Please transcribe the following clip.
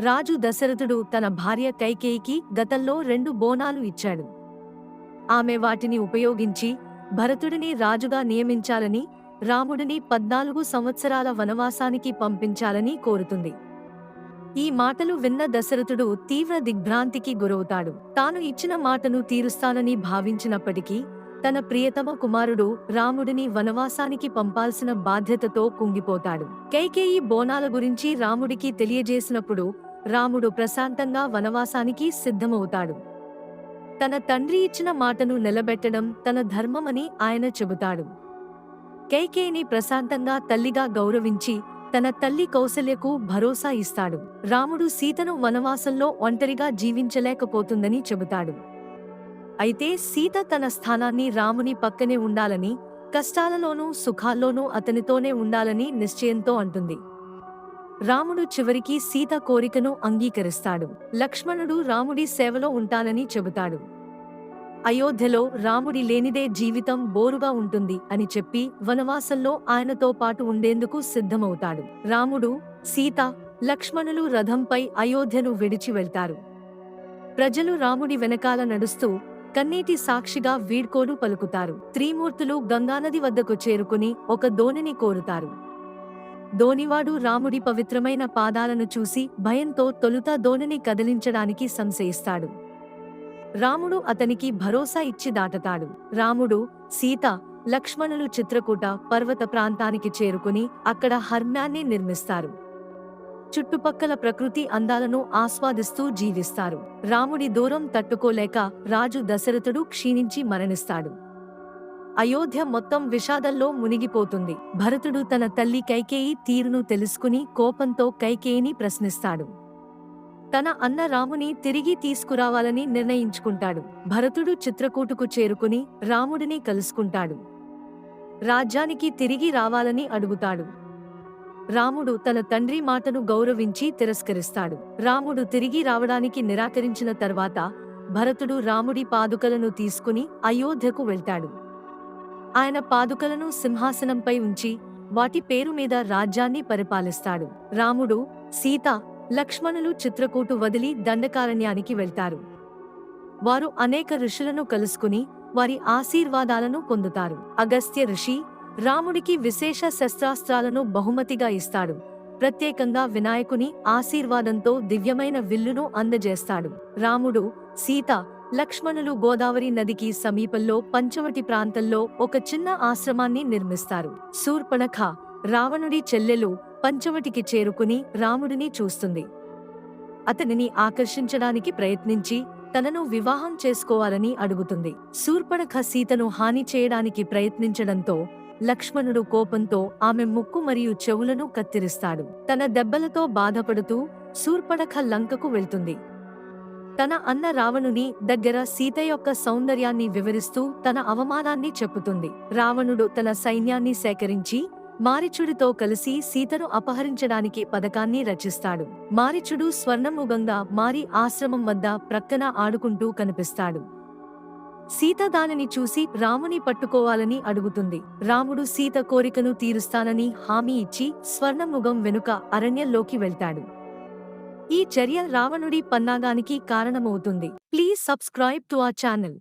రాజు దశరథుడు తన భార్య కైకేయికి గతంలో రెండు బోనాలు ఇచ్చాడు. ఆమె వాటిని ఉపయోగించి భరతుడిని రాజుగా నియమించాలని రాముడిని పద్నాలుగు సంవత్సరాల వనవాసానికి పంపించాలని కోరుతుంది. ఈ మాటలు విన్న దశరథుడు తీవ్ర దిగ్భ్రాంతికి గురవుతాడు. తాను ఇచ్చిన మాటను తీరుస్తానని భావించినప్పటికీ తన ప్రియతమ కుమారుడు రాముడిని వనవాసానికి పంపాల్సిన బాధ్యతతో కుంగిపోతాడు. కైకేయి బోనాల గురించి రాముడికి తెలియజేసినప్పుడు రాముడు ప్రశాంతంగా వనవాసానికి సిద్ధమవుతాడు. తన తండ్రి ఇచ్చిన మాటను నిలబెట్టడం తన ధర్మమని ఆయన చెబుతాడు. కైకేయిని ప్రశాంతంగా తల్లిగా గౌరవించి తన తల్లి కౌసల్యకు భరోసా ఇస్తాడు. రాముడు సీతను వనవాసంలో ఒంటరిగా జీవించలేకపోతుందని చెబుతాడు. అయితే సీత తన స్థానాన్ని రాముని పక్కనే ఉండాలని కష్టాలలోనూ సుఖాల్లోనూ అతనితోనే ఉండాలని నిశ్చయంతో అంటుంది. రాముడు చివరికి సీత కోరికను అంగీకరిస్తాడు. లక్ష్మణుడు రాముడి సేవలో ఉంటానని చెబుతాడు. అయోధ్యలో రాముడి లేనిదే జీవితం బోరుగా ఉంటుంది అని చెప్పి వనవాసంలో ఆయనతో పాటు ఉండేందుకు సిద్ధమవుతాడు. రాముడు సీత లక్ష్మణులు రథంపై అయోధ్యను విడిచి వెళ్తారు. ప్రజలు రాముడి వెనకాల నడుస్తూ కన్నీటి సాక్షిగా వీడ్కోలు పలుకుతారు. త్రిమూర్తులు గంగానది వద్దకు చేరుకుని ఒక దోణిని కోరుతారు. ధోనివాడు రాముడి పవిత్రమైన పాదాలను చూసి భయంతో తొలుత దోణిని కదిలించడానికి సంశయిస్తాడు. రాముడు అతనికి భరోసా ఇచ్చి దాటతాడు. రాముడు సీత లక్ష్మణులు చిత్రకూట పర్వత ప్రాంతానికి చేరుకుని అక్కడ హర్మ్యాన్ని నిర్మిస్తారు. చుట్టుపక్కల ప్రకృతి అందాలను ఆస్వాదిస్తూ జీవిస్తారు. రాముడి దూరం తట్టుకోలేక రాజు దశరథుడు క్షీణించి మరణిస్తాడు. అయోధ్య మొత్తం విషాదంలో మునిగిపోతుంది. భరతుడు తన తల్లి కైకేయి తీరును తెలుసుకుని కోపంతో కైకేయిని ప్రశ్నిస్తాడు. తన అన్న రాముని తిరిగి తీసుకురావాలని నిర్ణయించుకుంటాడు. భరతుడు చిత్రకూటుకు చేరుకుని రాముడిని కలుసుకుంటాడు. రాజ్యానికి తిరిగి రావాలని అడుగుతాడు. రాముడు తన తండ్రి మాటను గౌరవించి తిరస్కరిస్తాడు. రాముడు తిరిగి రావడానికి నిరాకరించిన తర్వాత భరతుడు రాముడి పాదుకలను తీసుకుని అయోధ్యకు వెళ్తాడు. ఆయన పాదుకలను సింహాసనంపై ఉంచి వాటి పేరు మీద రాజ్యాన్ని పరిపాలిస్తాడు. రాముడు సీత లక్ష్మణులు చిత్రకూటు వదిలి దండకారణ్యానికి వెళ్తారు. వారు అనేక ఋషులను కలుసుకుని వారి ఆశీర్వాదాలను పొందుతారు. అగస్త్య ఋషి రాముడికి విశేష శస్త్రాస్త్రాలను బహుమతిగా ఇస్తాడు. ప్రత్యేకంగా వినాయకుని ఆశీర్వాదంతో దివ్యమైన విల్లును అందజేస్తాడు. రాముడు సీత లక్ష్మణులు గోదావరి నదికి సమీపంలో పంచవటి ప్రాంతంలో ఒక చిన్న ఆశ్రమాన్ని నిర్మిస్తారు. శూర్పణఖ రావణుడి చెల్లెలు పంచవటికి చేరుకుని రాముడిని చూస్తుంది. అతనిని ఆకర్షించడానికి ప్రయత్నించి తనను వివాహం చేసుకోవాలని అడుగుతుంది. శూర్పణఖ సీతను హాని చేయడానికి ప్రయత్నించడంతో లక్ష్మణుడు కోపంతో ఆమె ముక్కు మరియు చెవులను కత్తిరిస్తాడు. తన దెబ్బలతో బాధపడుతూ శూర్పణఖ లంకకు వెళ్తుంది. తన అన్న రావణుని దగ్గర సీత యొక్క సౌందర్యాన్ని వివరిస్తూ తన అవమానాన్ని చెప్పుతుంది. రావణుడు తన సైన్యాన్ని సేకరించి మారిచుడితో కలిసి సీతను అపహరించడానికి పథకాన్ని రచిస్తాడు. మారిచుడు స్వర్ణముగంగా మారి ఆశ్రమం వద్ద ప్రక్కన ఆడుకుంటూ కనిపిస్తాడు. సీత దానిని చూసి రాముని పట్టుకోవాలని అడుగుతుంది. రాముడు సీత కోరికను తీరుస్తానని హామీ ఇచ్చి స్వర్ణముగం వెనుక అరణ్యంలోకి వెళ్తాడు. ఈ చర్య రావణుడి పన్నాగానికి కారణమవుతుంది. ప్లీజ్ సబ్స్క్రైబ్ టు ఆ ఛానల్